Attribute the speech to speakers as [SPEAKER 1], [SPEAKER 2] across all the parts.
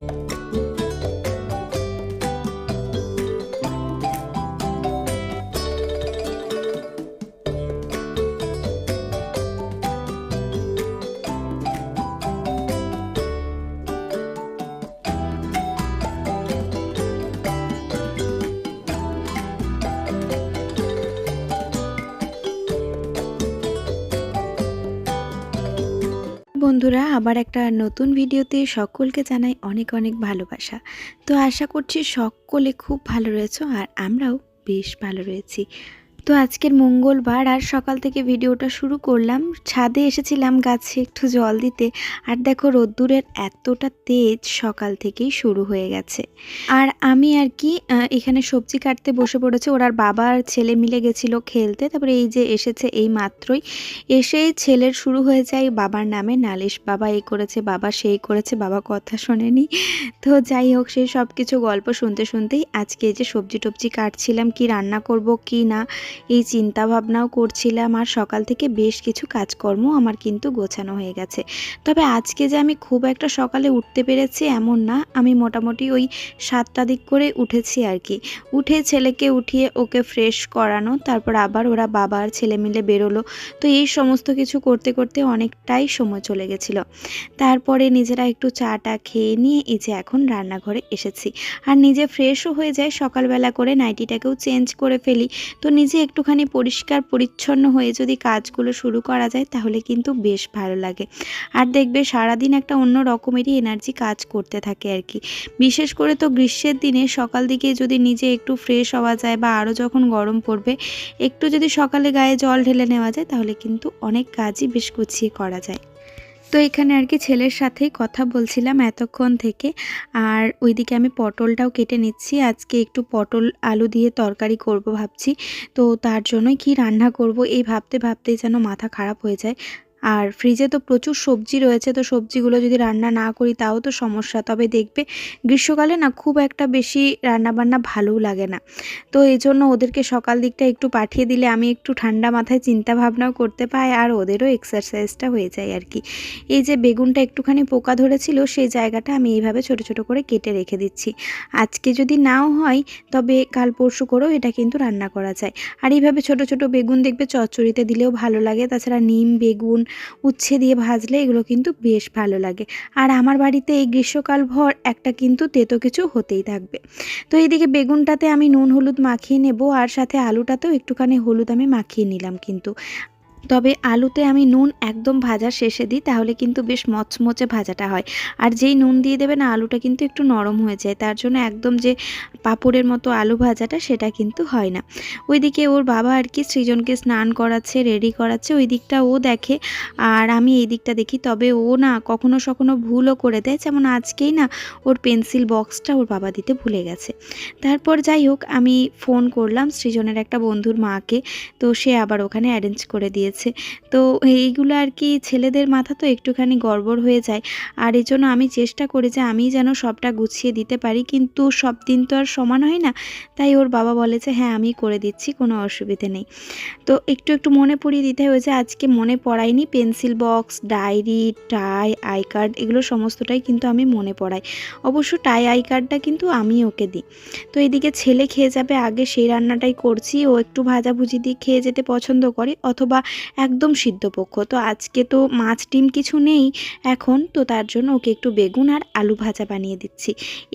[SPEAKER 1] Música বন্ধুরা, আবার একটা নতুন ভিডিওতে সকলকে জানাই অনেক অনেক ভালোবাসা। তো আশা করছি সকলে খুব ভালো রয়েছে আর আমরাও বেশ ভালো রয়েছি। তো আজকের মঙ্গলবার আর সকাল থেকে ভিডিওটা শুরু করলাম। ছাদে এসেছিলাম গাছে একটু জল দিতে। আর দেখো রোদ্দুরের এতটা তেজ সকাল থেকেই শুরু হয়ে গেছে। আর আমি আর কি এখানে সবজি কাটতে বসে পড়েছে। ওর আর বাবা আর ছেলে মিলে গেছিল খেলতে। তারপরে এই যে এসেছে এই মাত্রই। এসেই ছেলের শুরু হয়ে যায় বাবার নামে নালিশ। বাবা এই করেছে, বাবা সেই করেছে, বাবা কথা শোনেনি। তো যাই হোক, সেই সব কিছু গল্প শুনতে শুনতেই আজকে এই যে সবজি টবজি কাটছিলাম, কি রান্না করব, কি না এই চিন্তা ভাবনাও করছিলাম আর সকাল থেকে বেশ কিছু কাজকর্ম আমার কিন্তু গোছানো হয়ে গেছে। তবে আজকে যে আমি খুব একটা সকালে উঠতে পেরেছি এমন না, আমি মোটামুটি ওই সাতটা দিক করে উঠেছি আর কি। উঠে ছেলেকে উঠিয়ে ওকে ফ্রেশ করানো, তারপর আবার ওরা বাবা আর ছেলে মিলে বেরোলো। তো এই সমস্ত কিছু করতে করতে অনেকটাই সময় চলে গেছিল। তারপরে নিজেরা একটু চাটা খেয়ে নিয়ে এই যে এখন রান্নাঘরে এসেছি। আর নিজে ফ্রেশও হয়ে যায়, সকালবেলা করে নাইটিটাকেও চেঞ্জ করে ফেলি। তো নিজে একটুখানি পরিষ্কার, পরিচ্ছন্ন হয়ে যদি কাজগুলো শুরু করা যায়, তাহলে কিন্তু বেশ ভালো লাগে। আর দেখবে সারাদিন একটা অন্য রকমেরই এনার্জি কাজ করতে থাকে আর কি। বিশেষ করে তো গ্রীষ্মের দিনে সকাল দিকে যদি নিজে একটু ফ্রেশ হওয়া যায় বা আরও যখন গরম পড়বে, একটু যদি সকালে গায়ে জল ঢেলে নেওয়া যায়, তাহলে কিন্তু অনেক কাজই বেশ গুছিয়ে করা যায়। তো এখানে আর কি ছেলের সাথেই কথা বলছিলাম এতক্ষণ থেকে। আর ওইদিকে আমি পটলটাও কেটে নিচ্ছি। আজকে একটু পটল আলু দিয়ে তরকারি করব ভাবছি। তো তার জন্যই কি রান্না করব এই ভাবতে, ভাবতেই যেন মাথা খারাপ হয়ে যায়। আর ফ্রিজে তো প্রচুর সবজি রয়েছে, তো সবজিগুলো যদি রান্না না করি তাও তো সমস্যা। তবে দেখবে গ্রীষ্মকালে না খুব একটা বেশি রান্নাবান্না ভালোও লাগে না। তো এই জন্য ওদেরকে সকাল দিকটা একটু পাঠিয়ে দিলে আমি একটু ঠান্ডা মাথায় চিন্তা ভাবনাও করতে পাই আর ওদেরও এক্সারসাইজটা হয়ে যায় আর কি। এই যে বেগুনটা একটুখানি পোকা ধরেছিল, সেই জায়গাটা আমি এইভাবে ছোট ছোট করে কেটে রেখে দিচ্ছি। আজকে যদি নাও হয়, তবে কাল পরশু করেও এটা কিন্তু রান্না করা যায়। আর এইভাবে ছোট ছোট বেগুন দেখবে চচ্চড়িতে দিলেও ভালো লাগে, তাছাড়া নিম, বেগুন উচ্ছে দিয়ে ভাজলে এগুলো কিন্তু বেশ ভালো লাগে। আর আমার বাড়িতে এই গ্রীষ্মকাল ভর একটা কিন্তু তেতো কিছু হতেই থাকবে। তো এইদিকে বেগুনটাতে আমি নুন, হলুদ মাখিয়ে নেব আর সাথে আলুটাতেও একটুখানি হলুদ আমি মাখিয়ে নিলাম কিন্তু। তবে আলুতে আমি নুন একদম ভাজা শেষে দিই, তাহলে কিন্তু বেশ মচমচে ভাজাটা হয়। আর যেই নুন দিয়ে দেবে না আলুটা কিন্তু একটু নরম হয়ে যায়। তার জন্য একদম যে পাঁপড়ের মতো আলু ভাজাটা, সেটা কিন্তু হয় না। ওইদিকে ওর বাবা আর কি সৃজনকে স্নান করাচ্ছে, রেডি করাচ্ছে, ওই দিকটা ও দেখে। আর আমি এই দিকটা দেখি, তবে ও না কখনো সখনো ভুলও করে দেয়। যেমন আজকেই না ওর পেন্সিল বক্সটা ওর বাবা দিতে ভুলে গেছে। তারপর যাই হোক, আমি ফোন করলাম সৃজনের একটা বন্ধুর মাকে, তো সে আবার ওখানে অ্যারেঞ্জ করে দিয়েছে। তো এইগুলো আর কি ছেলেদের মাথা তো একটুখানি গড়বড় হয়ে যায়। আর এই জন্য আমি চেষ্টা করি যে আমি যেন সবটা গুছিয়ে দিতে পারি। কিন্তু সব দিন তো আর সমান হয় না। তাই ওর বাবা বলে যে হ্যাঁ আমি করে দিচ্ছি, কোনো অসুবিধে নেই। তো একটু একটু মনে পড়িয়ে দিতে হয়েছে আজকে মনে পড়ায়নি pencil box, diary, tie, I card, এগুলো সমস্তটাই কিন্তু আমি মনে পড়াই। অবশ্য টাই, আই কার্ডটা কিন্তু আমি ওকে দিই। তো এদিকে ছেলে খেয়ে যাবে আগে, সেই রান্নাটাই করছি। ও একটু ভাজাভুজি দিয়ে খেয়ে যেতে পছন্দ করে। অথবা একদম সিদ্ধপক্ষ তো আজকে তো মাছ, ডিম কিছু নেই এখন, তো তার জন্য ওকে একটু বেগুন আর আলু ভাজা বানিয়ে দিচ্ছি।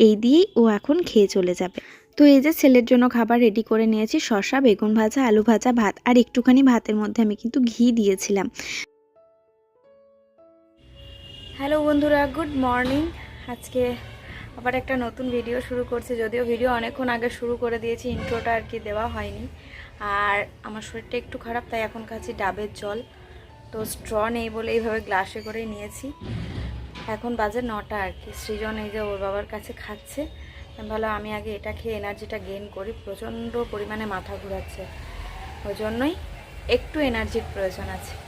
[SPEAKER 1] এই দিয়েই ও এখন খেয়ে চলে যাবে। তো এই যে ছেলের জন্য খাবার রেডি করে নিয়েছি, শসা, বেগুন ভাজা, আলু ভাজা, ভাত, আর একটুখানি ভাতের মধ্যে আমি কিন্তু ঘি দিয়েছিলাম। হ্যালো বন্ধুরা গুড মর্নিং আজকে আবার একটা নতুন ভিডিও শুরু করছি, যদিও ভিডিও অনেকক্ষণ আগে শুরু করে দিয়েছি ইন্ট্রোটা আর কি দেওয়া হয়নি। আর আমার শরীরটা একটু খারাপ, তাই এখন খাচ্ছি ডাবের জল। তো স্ট্র নেই বলে এইভাবে গ্লাসে করে নিয়েছি। এখন বাজে নটা আর কি। সৃজন এই যে ওর বাবার কাছে খাচ্ছে। ভালো আমি আগে এটা খেয়ে এনার্জিটা গেন করি। প্রচণ্ড পরিমাণে মাথা ঘুরাচ্ছে। ওই জন্যই একটু এনার্জির প্রয়োজন আছে।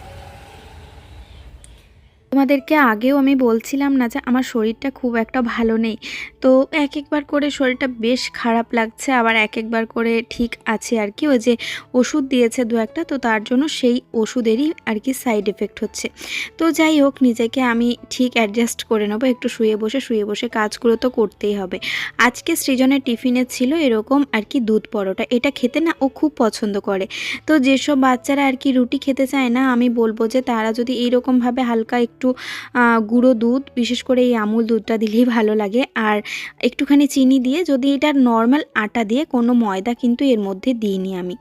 [SPEAKER 1] তোমাদেরকে আগেও আমি বলছিলাম না যে আমার শরীরটা খুব একটা ভালো নেই। তো এক একবার করে শরীরটা বেশ খারাপ লাগছে, আবার এক একবার করে ঠিক আছে আর কি। ওই যে ওষুধ দিয়েছে দু একটা, তো তার জন্য সেই ওষুধেরই আর কি সাইড এফেক্ট হচ্ছে। তো যাই হোক, নিজেকে আমি ঠিক অ্যাডজাস্ট করে নেব, একটু শুয়ে বসে শুয়ে বসে কাজগুলো তো করতেই হবে। আজকে সৃজনের টিফিনে ছিল এরকম আর কি দুধ পরোটা, এটা খেতে না ও খুব পছন্দ করে। তো যেসব বাচ্চারা আর কি রুটি খেতে চায় না, আমি বলব যে তারা যদি এইরকমভাবে হালকা একটু আহ, গুঁড়ো দুধ বিশেষ করে এই আমুল দুধটা দিলেই ভালো লাগে। আর একটুখানি চিনি দিয়ে যদি এটা নর্মাল আটা দিয়ে কোনো ময়দা কিন্তু এর মধ্যে দিইনি আমি।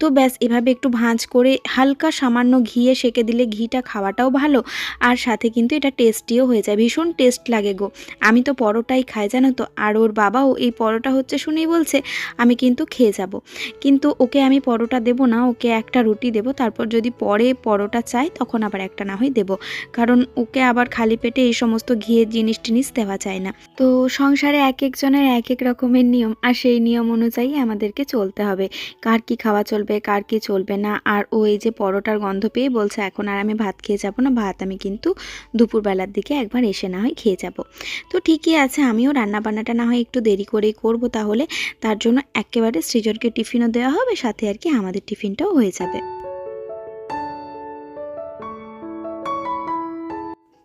[SPEAKER 1] তো ব্যাস এভাবে একটু ভাঁজ করে হালকা সামান্য ঘিয়ে সেকে দিলে ঘিটা খাওয়াটাও ভালো। আর সাথে কিন্তু এটা টেস্টিও হয়ে যায়। ভীষণ টেস্ট লাগে গো। আমি তো পরোটাই খাই জানো তো? আর ওর বাবাও এই পরোটা হচ্ছে শুনেই বলছে আমি কিন্তু খেয়ে যাব। কিন্তু ওকে আমি পরোটা দেবো না ওকে একটা রুটি দেবো। তারপর যদি পরে পরোটা চাই তখন আবার একটা না হয় দেবো। কারণ ওকে আবার খালি পেটে এই সমস্ত ঘিয়ের জিনিস টিনিস দেওয়া যায় না। তো সংসারে এক একজনের এক এক রকমের নিয়ম, আর সেই নিয়ম অনুযায়ী আমাদেরকে চলতে হবে। কার কি খাওয়া চলবে, কার কি চলবে না, আর ও এই যে পরোটার গন্ধ পেয়ে বলছে, এখন আর আমি ভাত খেয়ে যাব না, ভাত আমি কিন্তু দুপুরবেলার দিকে একবার এসে না হয় খেয়ে যাব। তো ঠিকই আছে, আমিও রান্না বান্নাটা না হয় একটু দেরি করেই করব তাহলে। তার জন্য একেবারে সৃজনকে টিফিনও দেওয়া হবে, সাথে আর কি আমাদের টিফিনটাও হয়ে যাবে।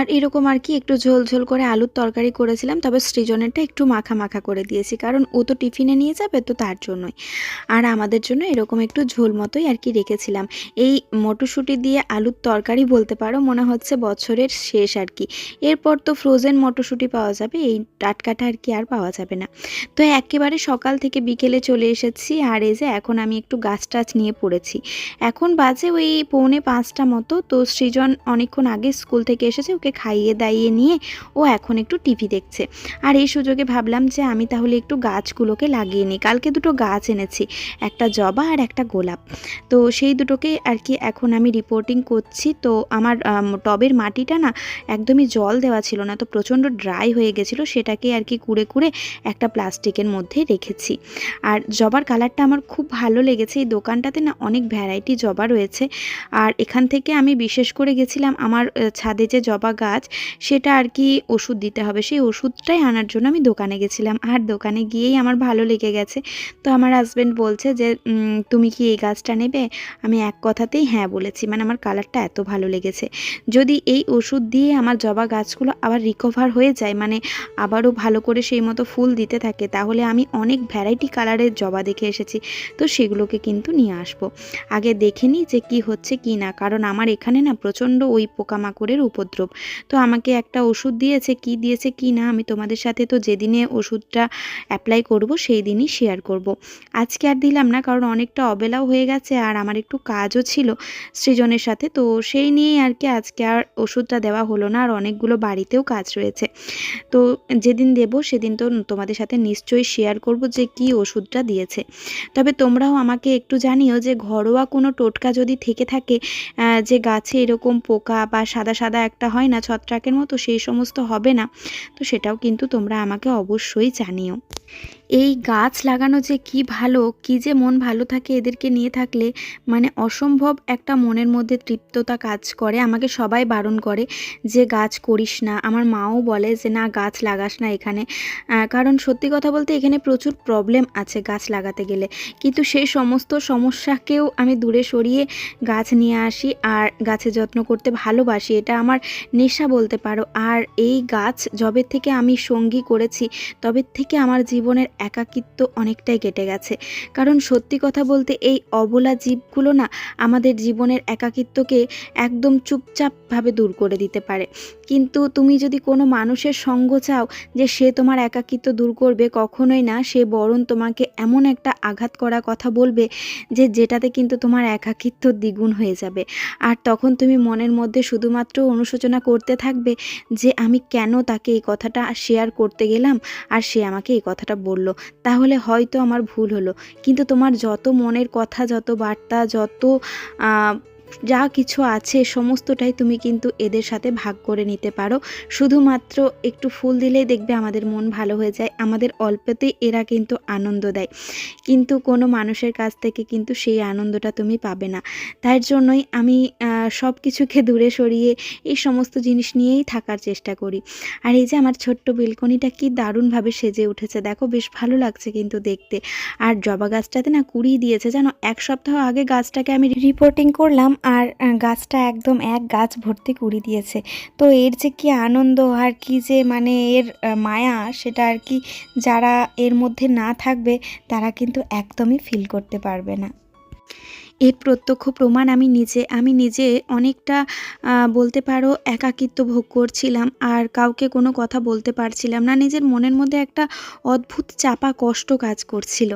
[SPEAKER 1] আর এরকম আর কি একটু ঝোল ঝোল করে আলুর তরকারি করেছিলাম, তবে সৃজনেরটা একটু মাখা মাখা করে দিয়েছি, কারণ ও তো টিফিনে নিয়ে যাবে তো তার জন্যই। আর আমাদের জন্য এরকম একটু ঝোল মতোই আর কি রেখেছিলাম। এই মটরশুঁটি দিয়ে আলুর তরকারি বলতে পারো, মনে হচ্ছে বছরের শেষ আর কি। এরপর তো ফ্রোজেন মটরশুঁটি পাওয়া যাবে, এই টাটকাটা আর কি আর পাওয়া যাবে না। তো একেবারে সকাল থেকে বিকেলে চলে এসেছি, আর এই যে এখন আমি একটু গাছ টাছ নিয়ে পড়েছি। এখন বাজে ওই পৌনে পাঁচটা মতো, তো সৃজন অনেকক্ষণ আগে স্কুল থেকে এসেছে, ওকে খাইয়ে দাইয়ে নিয়ে ও এখন একটু টিভি দেখছে। আর এই সুযোগে ভাবলাম যে আমি তাহলে একটু গাছগুলোকে লাগিয়ে নিই। কালকে দুটো গাছ এনেছি, একটা জবা আর একটা গোলাপ। তো সেই দুটোকে আর কি এখন আমি রিপোর্টিং করছি। তো আমার টবের মাটিটা না একদমই জল দেওয়া ছিল না, তো প্রচণ্ড ড্রাই হয়ে গেছিল। সেটাকে আর কি কুড়ে কুড়ে একটা প্লাস্টিকের মধ্যে রেখেছি। আর জবার কালারটা আমার খুব ভালো লেগেছে। এই দোকানটাতে না অনেক ভ্যারাইটি জবা রয়েছে। আর এখান থেকে আমি বিশেষ করে গেছিলাম আমার ছাদে যে জবা গাছ, সেটা আর কি ওষুধ দিতে হবে। সেই ওষুধটাই আনার জন্য আমি দোকানে গেছিলাম। আর দোকানে গিয়েই আমার ভালো লেগে গেছে। তো আমার হাজব্যান্ড বলছে যে তুমি কি এই গাছটা নেবে? আমি এক কথাতেই হ্যাঁ বলেছি। মানে আমার কালারটা এত ভালো লেগেছে। যদি এই ওষুধ দিয়ে আমার জবা গাছগুলো আবার রিকভার হয়ে যায় মানে আবারও ভালো করে সেই মতো ফুল দিতে থাকে, তাহলে আমি অনেক ভ্যারাইটি কালারের জবা দেখে এসেছি। তো সেগুলোকে কিন্তু নিয়ে আসব। আগে দেখে নিই যে কি হচ্ছে কি না, কারণ আমার এখানে না প্রচণ্ড ওই পোকামাকড়ের উপদ্রব। তো আমাকে একটা ওষুধ দিয়েছে, কি দিয়েছে কি না, আমি তোমাদের সাথে তো যেদিনে ওষুধটা অ্যাপ্লাই করব সেই দিনই শেয়ার করব। আজকে আর দিলাম না, কারণ অনেকটা অবেলাও হয়ে গেছে আর আমার একটু কাজও ছিল সৃজনের সাথে, তো সেই নিয়েই আর কি আজকে আর ওষুধটা দেওয়া হলো না, আর অনেকগুলো বাড়িতেও কাজ রয়েছে। তো যেদিন দেব সেদিন তো তোমাদের সাথে নিশ্চয়ই শেয়ার করব যে কি ওষুধটা দিয়েছে। তবে তোমরাও আমাকে একটু জানিও যে ঘরোয়া কোনো টোটকা যদি থেকে থাকে যে গাছে এরকম পোকা বা সাদা সাদা একটা হয় না ছত্রাকের মতো সেই সমস্ত হবে না। তো সেটাও কিন্তু তোমরা আমাকে অবশ্যই জানিও। এই গাছ লাগানো যে কি ভালো, কি যে মন ভালো থাকে এদেরকে নিয়ে থাকলে মানে অসম্ভব একটা মনের মধ্যে তৃপ্ততা কাজ করে, আমাকে সবাই বারণ করে যে গাছ করিস না। আমার মাও বলে যে, না, গাছ লাগাস না এখানে। কারণ সত্যি কথা বলতে এখানে প্রচুর প্রবলেম আছে গাছ লাগাতে গেলে। কিন্তু সেই সমস্ত সমস্যাকেও আমি দূরে সরিয়ে গাছ নিয়ে আসি আর গাছের যত্ন করতে ভালোবাসি, এটা আমার নেশা বলতে পারো। আর এই গাছ যবে থেকে আমি সঙ্গী করেছি, তবে থেকে আমার জীবনের একাকিত্ব অনেকটাই কেটে গেছে। কারণ সত্যি কথা বলতে এই অবলা জীবগুলো না আমাদের জীবনের একাকিত্বকে একদম চুপচাপভাবে দূর করে দিতে পারে। কিন্তু তুমি যদি কোনো মানুষের সঙ্গ চাও যে সে তোমার একাকিত্ব দূর করবে, কখনোই না, সে বরং তোমাকে এমন একটা আঘাত করা কথা বলবে যে যেটাতে কিন্তু তোমার একাকিত্ব দ্বিগুণ হয়ে যাবে। আর তখন তুমি মনের মধ্যে শুধুমাত্র অনুশোচনা করতে থাকবে যে আমি কেন তাকে এই কথাটা শেয়ার করতে গেলাম, আর সে আমাকে এই কথাটা বলল তাহলে হয়তো আমার ভুল হলো। কিন্তু তোমার যত মনের কথা যত বার্তা যত যা কিছু আছে সমস্তটাই তুমি কিন্তু এদের সাথে ভাগ করে নিতে পারো। শুধুমাত্র একটু ফুল দিলেই দেখবে আমাদের মন ভালো হয়ে যায়, আমাদের অল্পতেই এরা কিন্তু আনন্দ দেয়। কিন্তু কোনো মানুষের কাছ থেকে কিন্তু সেই আনন্দটা তুমি পাবে না। তাই জন্যই আমি সব কিছুকে দূরে সরিয়ে এই সমস্ত জিনিস নিয়েই থাকার চেষ্টা করি। আর এই যে আমার ছোট্ট বেলকনিটা কি দারুণভাবে সেজে উঠেছে, দেখো বেশ ভালো লাগছে কিন্তু দেখতে। আর জবা গাছটাতে না কুড়ি দিয়েছে, জানো, এক সপ্তাহ আগে গাছটাকে আমি রিপোর্টিং করলাম আর গাছটা একদম এক গাছ ভর্তি কুড়ি দিয়েছে। তো এর যে কি আনন্দ আর কি যে মানে এর মায়া সেটা আর কি যারা এর মধ্যে না থাকবে, তারা কিন্তু একদমই ফিল করতে পারবে না। এর প্রত্যক্ষ প্রমাণ আমি নিজে আমি নিজে অনেকটা বলতে পারো একাকিত্ব ভোগ করছিলাম আর কাউকে কোনো কথা বলতে পারছিলাম না। নিজের মনের মধ্যে একটা অদ্ভুত চাপা কষ্ট কাজ করছিল।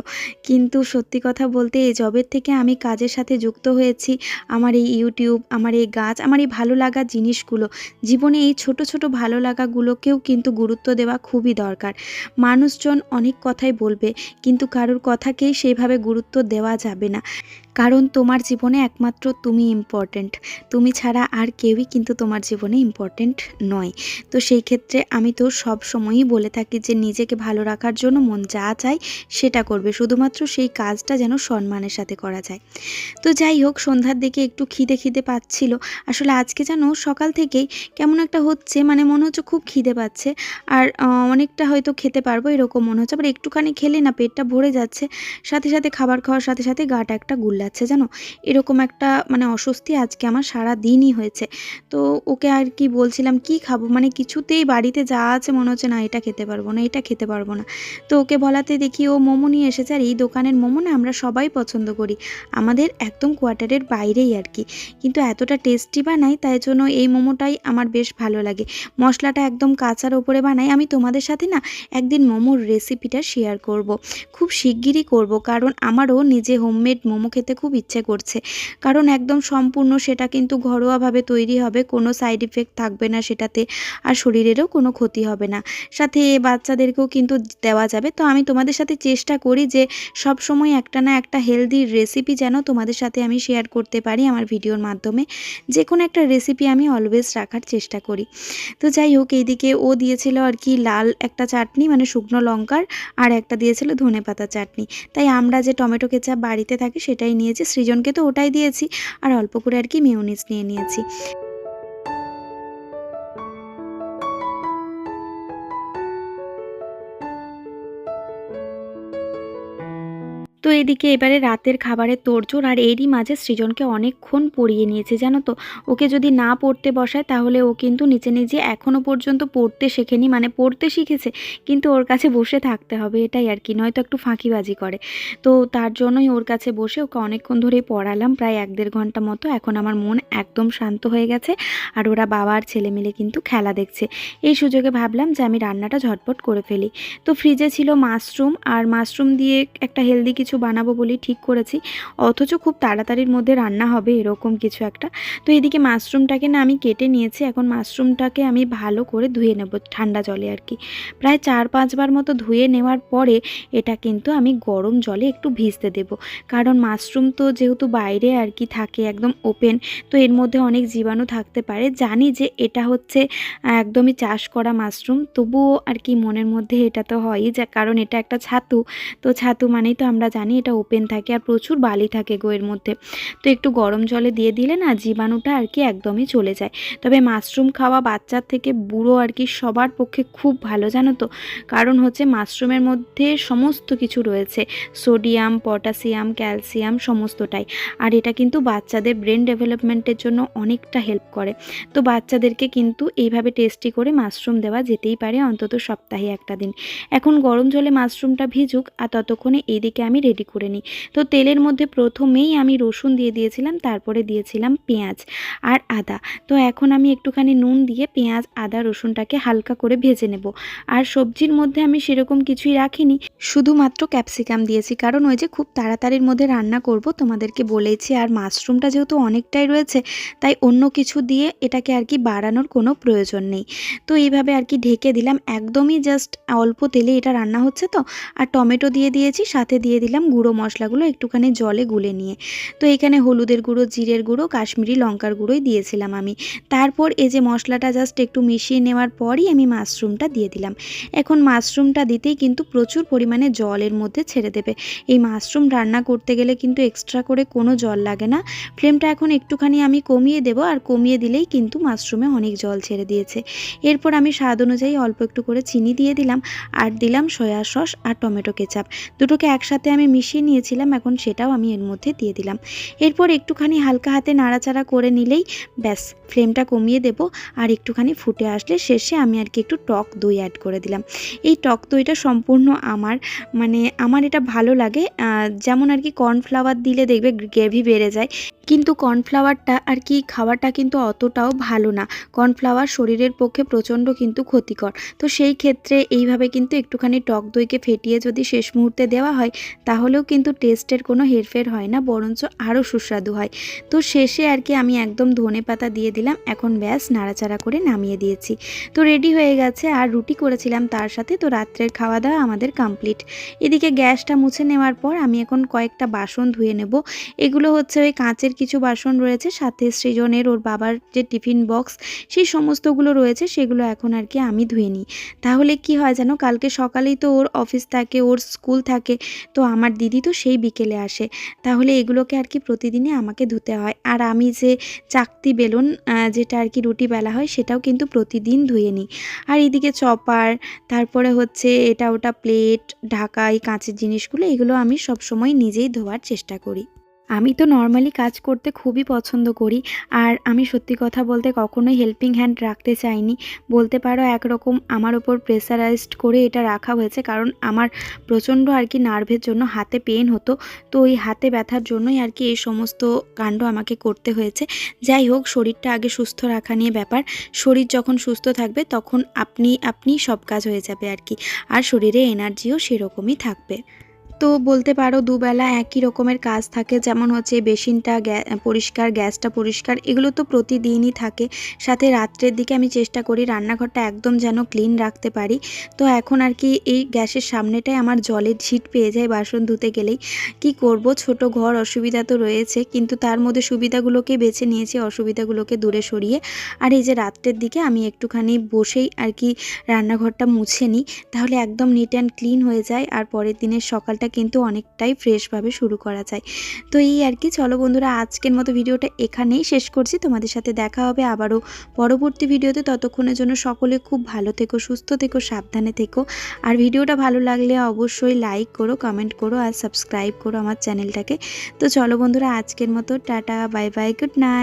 [SPEAKER 1] কিন্তু সত্যি কথা বলতে এই জবের থেকে আমি কাজের সাথে যুক্ত হয়েছি। আমার এই ইউটিউব, আমার এই গাছ, আমার এই ভালো লাগা জিনিসগুলো, জীবনে এই ছোট ছোট ভালো লাগাগুলোকেও কিন্তু গুরুত্ব দেওয়া খুবই দরকার। মানুষজন অনেক কথাই বলবে, কিন্তু কারোর কথাকেই সেইভাবে গুরুত্ব দেওয়া যাবে না। কারণ তোমার জীবনে একমাত্র তুমি ইম্পর্ট্যান্ট তুমি ছাড়া আর কেউই কিন্তু তোমার জীবনে ইম্পর্ট্যান্ট নয়। তো সেই ক্ষেত্রে আমি তো সব সময়ই বলে থাকি যে, নিজেকে ভালো রাখার জন্য মন যা চায় সেটা করবে। শুধুমাত্র সেই কাজটা যেন সম্মানের সাথে করা যায়। তো যাই হোক, সন্ধ্যার দিকে একটু খিদে খিদে পাচ্ছিল। আসলে আজকে যেন সকাল থেকেই কেমন একটা হচ্ছে মানে মনে হচ্ছে খুব খিদে পাচ্ছে। আর অনেকটা হয়তো খেতে পারব এরকম মনে হচ্ছে। আবার একটুখানি খেলে না পেটটা ভরে যাচ্ছে। সাথে সাথে খাবার খাওয়ার সাথে সাথে গাটা একটা গুল্লাচ্ছে, জানো? এরকম একটা মানে অস্বস্তি আজকে আমার সারা দিনই হয়েছে। তো ওকে আর কি বলছিলাম, কি খাব? মানে কিছুতেই বাড়িতে যা আছে মনে হচ্ছে, না, এটা খেতে পারব না, এটা খেতে পারব না। তো ওকে বলাতে দেখি ও মোমো নিয়ে এসেছে, আর এই দোকানের মোমো না আমরা সবাই পছন্দ করি। আমাদের একদম কোয়ার্টারের বাইরেই আর কি। কিন্তু এতটা টেস্টি বানাই, তাই জন্য এই মোমোটাই আমার বেশ ভালো লাগে। মশলাটা একদম কাঁচার ওপরে বানাই, আমি তোমাদের সাথে না একদিন মোমোর রেসিপিটা শেয়ার করব। খুব শিগগিরই করব, কারণ আমারও নিজে হোমমেড মোমো খেতে খুব ইচ্ছে করছে। কারণ একদম সম্পূর্ণ সেটা কিন্তু ঘরোয়াভাবে তৈরি হবে, কোনো সাইড ইফেক্ট থাকবে না সেটাতে, আর শরীরেরও কোনো ক্ষতি হবে না। সাথে বাচ্চাদেরকেও কিন্তু দেওয়া যাবে। তো আমি তোমাদের সাথে চেষ্টা করি যে সব সময় একটা না একটা হেলদি রেসিপি যেন তোমাদের সাথে আমি শেয়ার করতে পারি আমার ভিডিওর মাধ্যমে। যে কোনো একটা রেসিপি আমি অলওয়েজ রাখার চেষ্টা করি। তো যাই হোক, এইদিকে ও দিয়েছিল আর কি লাল একটা চাটনি মানে শুকনো লঙ্কার, আর একটা দিয়েছিল ধনে পাতা চাটনি। তাই আমরা যে টমেটো কেচাপ বাড়িতে থাকি সেটাই নিয়েছি। সৃজনকে তো ওটাই দিয়েছি। আর অল্প করে আর কি মিউনিস নিয়ে নিয়েছি। তো এদিকে এবারে রাতের খাবারের তোড়জোড় আর এরই মাঝে সৃজনকে অনেকক্ষণ পড়িয়ে নিয়েছে, জানো তো। ওকে যদি না পড়তে বসায়, তাহলে ও কিন্তু নিচে নিজে এখনও পর্যন্ত পড়তে শেখেনি মানে পড়তে শিখেছে, কিন্তু ওর কাছে বসে থাকতে হবে, এটাই আর কি, নয়তো একটু ফাঁকিবাজি করে। তো তার জন্যই ওর কাছে বসে ওকে অনেকক্ষণ ধরেই পড়ালাম, প্রায় এক দেড় ঘণ্টা মতো, এখন আমার মন একদম শান্ত হয়ে গেছে আর ওরা বাবা আর ছেলে মিলে কিন্তু খেলা দেখছে। এই সুযোগে ভাবলাম যে আমি রান্নাটা ঝটপট করে ফেলি। তো ফ্রিজে ছিল মাশরুম আর মাশরুম দিয়ে একটা হেলদি কিছু বানাবো বলেই ঠিক করেছি। অথচ খুব তাড়াতাড়ির মধ্যে রান্না হবে এরকম কিছু একটা। তো এদিকে মাশরুমটাকে না আমি কেটে নিয়েছি, এখন মাশরুমটাকে আমি ভালো করে ধুয়ে নেব ঠান্ডা জলে আর কি। প্রায় চার পাঁচবার মতো ধুয়ে নেওয়ার পরে এটা কিন্তু আমি গরম জলে একটু ভিজতে দেব। কারণ মাশরুম তো যেহেতু বাইরে আর কি থাকে একদম ওপেন, তো এর মধ্যে অনেক জীবাণু থাকতে পারে। জানি যে এটা হচ্ছে একদমই চাষ করা মাশরুম, তবুও আর কি মনের মধ্যে এটা তো হয়ই যা, কারণ এটা একটা ছাতু। তো ছাতু মানেই তো আমরা জানি এটা ওপেন থাকে আর প্রচুর বালি থাকে গোয়ের মধ্যে। তো একটু গরম জলে দিয়ে দিলে না জীবাণুটা আর কি একদমই চলে যায়। তবে মাশরুম খাওয়া বাচ্চার থেকে বুড়ো আর কি সবার পক্ষে খুব ভালো, জানো তো? কারণ হচ্ছে মাশরুমের মধ্যে সমস্ত কিছু রয়েছে। সোডিয়াম পটাশিয়াম ক্যালসিয়াম সমস্তটাই। আর এটা কিন্তু বাচ্চাদের ব্রেন ডেভেলপমেন্টের জন্য অনেকটা হেল্প করে। তো বাচ্চাদেরকে কিন্তু এইভাবে টেস্টি করে মাশরুম দেওয়া যেতেই পারে অন্তত সপ্তাহে একটা দিন। এখন গরম জলে মাশরুমটা ভিজুক আর ততক্ষণে এইদিকে আমি রেডি করে নিই। তো তেলের মধ্যে প্রথমেই আমি রসুন দিয়ে দিয়েছিলাম, তারপরে দিয়েছিলাম পেঁয়াজ আর আদা। তো এখন আমি একটুখানি নুন দিয়ে পেঁয়াজ, আদা, রসুনটাকে হালকা করে ভেজে নেব। আর সবজির মধ্যে আমি সেরকম কিছুই রাখিনি, শুধুমাত্র ক্যাপসিকাম দিয়েছি। কারণ ওই যে খুব তাড়াতাড়ির মধ্যে রান্না করব, তোমাদেরকে বলেছি আর মাশরুমটা যেহেতু অনেকটাই রয়েছে, তাই অন্য কিছু দিয়ে এটাকে আর কি বাড়ানোর কোনো প্রয়োজন নেই। তো এইভাবে আর কি ঢেকে দিলাম। একদমই জাস্ট অল্প তেলে এটা রান্না হচ্ছে তো। আর টমেটো দিয়ে দিয়েছি, সাথে দিয়ে দিলাম গুঁড়ো মশলাগুলো একটুখানি জলে গুলে নিয়ে। তো এখানে হলুদের গুঁড়ো, জিরের গুঁড়ো, কাশ্মীরি লঙ্কার গুঁড়োই দিয়েছিলাম আমি। তারপর এই যে মশলাটা জাস্ট একটু মিশিয়ে নেওয়ার পরই আমি মাশরুমটা দিয়ে দিলাম। এখন মাশরুমটা দিতেই কিন্তু প্রচুর পরিমাণে জলের মধ্যে ছেড়ে দেবে। এই মাশরুম রান্না করতে গেলে কিন্তু এক্সট্রা করে কোনো জল লাগে না। ফ্লেমটা এখন একটুখানি আমি কমিয়ে দেবো আর কমিয়ে দিলেই কিন্তু মাশরুমে অনেক জল ছেড়ে দিয়েছে। এরপর আমি স্বাদ অনুযায়ী অল্প একটু করে চিনি দিয়ে দিলাম। আর দিলাম সয়া সস আর টমেটো কেচাপ। দুটোকে একসাথে আমি মিশিয়ে নিয়েছিলাম, এখন সেটাও আমি এর মধ্যে দিয়ে দিলাম। এরপর একটুখানি হালকা হাতে নাড়াচাড়া করে নিলেই ব্যাস, ফ্লেমটা কমিয়ে দেব আর একটুখানি ফুটে আসলে শেষে আমি আর কি একটু টক দই অ্যাড করে দিলাম। এই টক দইটা সম্পূর্ণ আমার মানে আমার এটা ভালো লাগে। যেমন আর কি কর্নফ্লাওয়ার দিলে দেখবে গ্রেভি বেড়ে যায়, কিন্তু কর্নফ্লাওয়ারটা আর কি খাওয়াটা কিন্তু অতটাও ভালো না। কর্নফ্লাওয়ার শরীরের পক্ষে প্রচণ্ড কিন্তু ক্ষতিকর। তো সেই ক্ষেত্রে এইভাবে কিন্তু একটুখানি টক দইকে ফেটিয়ে যদি শেষ মুহূর্তে দেওয়া হয় তাহলেও কিন্তু টেস্টের কোনো হেরফের হয় না, বরঞ্চ আরও সুস্বাদু হয়। তো শেষে আর কি আমি একদম ধনে পাতা দিয়ে দিলাম, এখন ব্যাস নাড়াচাড়া করে নামিয়ে দিয়েছি। তো রেডি হয়ে গেছে, আর রুটি করেছিলাম তার সাথে, তো রাত্রের খাওয়া দাওয়া আমাদের কমপ্লিট। এদিকে গ্যাসটা মুছে নেওয়ার পর আমি এখন কয়েকটা বাসন ধুয়ে নেব। এগুলো হচ্ছে ওই কাঁচের কিছু বাসন রয়েছে, সাথে সৃজনের ওর বাবার যে টিফিন বক্স, সেই সমস্তগুলো রয়েছে, সেগুলো এখন আর কি আমি ধুয়ে নিই। তাহলে কি হয় জানো, কালকে সকালেই তো ওর অফিস থাকে, ওর স্কুল থাকে, তো আমার দিদি তো সেই বিকেলে আসে। তাহলে এগুলোকে আর কি প্রতিদিনই আমাকে ধুতে হয়। আর আমি যে চাকতি বেলুন যেটা আর কি রুটি বেলা হয়, সেটাও কিন্তু প্রতিদিন ধুয়ে নিই। আর এদিকে চপার, তারপরে হচ্ছে এটা ওটা প্লেট ঢাকা এই কাঁচের জিনিসগুলো, এগুলো আমি সবসময় নিজেই ধোয়ার চেষ্টা করি। আমি তো নর্মালি কাজ করতে খুবই পছন্দ করি, আর আমি সত্যি কথা বলতে কখনোই হেল্পিং হ্যান্ড রাখতে চাইনি। বলতে পারো একরকম আমার ওপর প্রেসারাইজড করে এটা রাখা হয়েছে, কারণ আমার প্রচণ্ড আর কি নার্ভের জন্য হাতে পেন হতো। তো ওই হাতে ব্যথার জন্যই আর কি এই সমস্ত কাণ্ড আমাকে করতে হয়েছে। যাই হোক, শরীরটা আগে সুস্থ রাখা নিয়ে ব্যাপার। শরীর যখন সুস্থ থাকবে, তখন আপনি আপনি সব কাজ হয়ে যাবে আর কি। আর শরীরে এনার্জিও সেরকমই থাকবে। তো বলতে পারো দুবেলা একই রকমের কাজ থাকে, যেমন হচ্ছে বেসিনটা পরিষ্কার, গ্যাসটা পরিষ্কার, এগুলো তো প্রতিদিনই থাকে। সাথে রাত্রের দিকে আমি চেষ্টা করি রান্নাঘরটা একদম যেন ক্লিন রাখতে পারি। তো এখন আর কি এই গ্যাসের সামনেটায় আমার জলের ছিট পেয়ে যায় বাসন ধুতে গেলেই। কি করব? ছোট ঘর অসুবিধা তো রয়েছে, কিন্তু তার মধ্যে সুবিধাগুলোকে বেছে নিয়েছি, অসুবিধাগুলোকে দূরে সরিয়ে। আর এই যে রাত্রের দিকে আমি একটুখানি বসেই আর কি রান্নাঘরটা মুছে নিই, তাহলে একদম নিট অ্যান্ড ক্লিন হয়ে যায়। আর পরের দিনের সকালটা কিন্তু অনেকটাই ফ্রেশভাবে শুরু করা যায়। তো এই আর কি, চলো বন্ধুরা আজকের মতো ভিডিওটা এখানেই শেষ করছি। তোমাদের সাথে দেখা হবে আবারও পরবর্তী ভিডিওতে। ততক্ষণের জন্য সকলে খুব ভালো থেকো, সুস্থ থেকো, সাবধানে থেকো। আর ভিডিওটা ভালো লাগলে অবশ্যই লাইক করো, কমেন্ট করো আর সাবস্ক্রাইব করো আমার চ্যানেলটাকে। তো চলো বন্ধুরা আজকের মতো, tata, bye bye, good night.